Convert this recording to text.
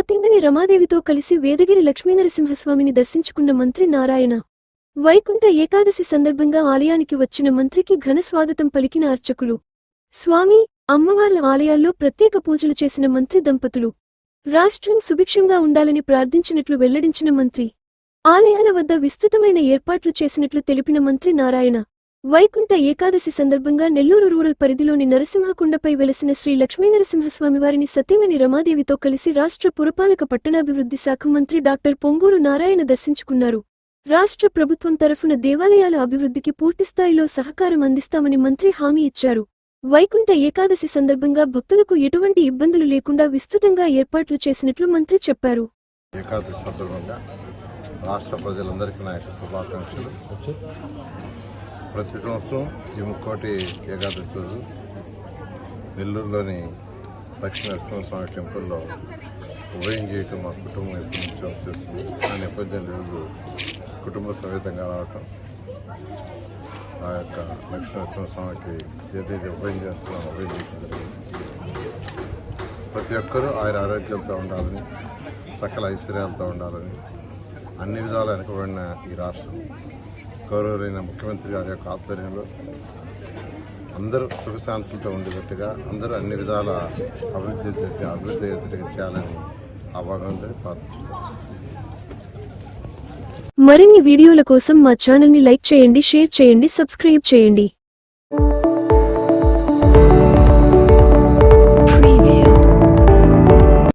రమాదేవితో కలిసి వేదగిరి లక్ష్మీనరసింహస్వామిని దర్శించుకున్న మంత్రి నారాయణ. వైకుంఠ ఏకాదశి సందర్భంగా ఆలయానికి వచ్చిన మంత్రికి ఘన స్వాగతం పలికిన అర్చకులు. స్వామి అమ్మవార్ల ఆలయాల్లో ప్రత్యేక పూజలు చేసిన మంత్రి దంపతులు. రాష్ట్రం సుభిక్షంగా ఉండాలని ప్రార్థించినట్లు వెల్లడించిన మంత్రి. ఆలయాల వద్ద విస్తృతమైన ఏర్పాట్లు చేసినట్లు తెలిపిన మంత్రి నారాయణ. వైకుంఠ ఏకాదశి సందర్భంగా నెల్లూరు రూరల్ పరిధిలోని నరసింహకుండపై వెలసిన శ్రీ లక్ష్మీనరసింహస్వామివారిని సత్యమణి రమాదేవితో కలిసి రాష్ట్ర పురపాలక పట్టణాభివృద్ధి శాఖ మంత్రి డాక్టర్ పొంగూరు నారాయణ దర్శించుకున్నారు. రాష్ట్ర ప్రభుత్వం తరఫున దేవాలయాల అభివృద్ధికి పూర్తిస్థాయిలో సహకారం అందిస్తామని మంత్రి హామీ ఇచ్చారు. వైకుంఠ ఏకాదశి సందర్భంగా భక్తులకు ఎటువంటి ఇబ్బందులు లేకుండా విస్తృతంగా ఏర్పాట్లు చేసినట్లు మంత్రి చెప్పారు. ఏకాదశి సందర్భంగా రాష్ట్ర ప్రజలందరికీ నా యొక్క శుభాకాంక్షలు. ప్రతి సంవత్సరం ఈ ముక్కోటి ఏకాదశి రోజు నెల్లూరులోని లక్ష్మీ నరసింహస్వామి టెంపుల్లో ఉభయం చేయటం మా కుటుంబం ఎప్పటి నుంచో చేస్తుంది ఆ నేపథ్యంలో ఈరోజు కుటుంబ సమేతంగా రావటం ఆ యొక్క లక్ష్మీ నరసింహస్వామికి ఏదైతే ఉభయం చేస్తున్నామో ఉభయం చేయటం ప్రతి ఒక్కరూ ఆయన ఆరోగ్యంతో ఉండాలని సకల ఐశ్వర్యాలతో ఉండాలని అన్ని విధాలు వెనుకబడిన ఈ రాష్ట్రం గౌరవులైన ముఖ్యమంత్రి గారి యొక్క ఆధ్వర్యంలో అందరూ సుఖశాంతులతో ఉండేటట్టుగా అందరూ అన్ని విధాల అభివృద్ధి అభివృద్ధి అయ్యేటట్టుగా చేయాలని ఆ భగవంతుని ప్రార్థిస్తున్నాను మరిన్ని వీడియోల కోసం మా ఛానల్ని లైక్ చేయండి షేర్ చేయండి సబ్స్క్రైబ్ చేయండి.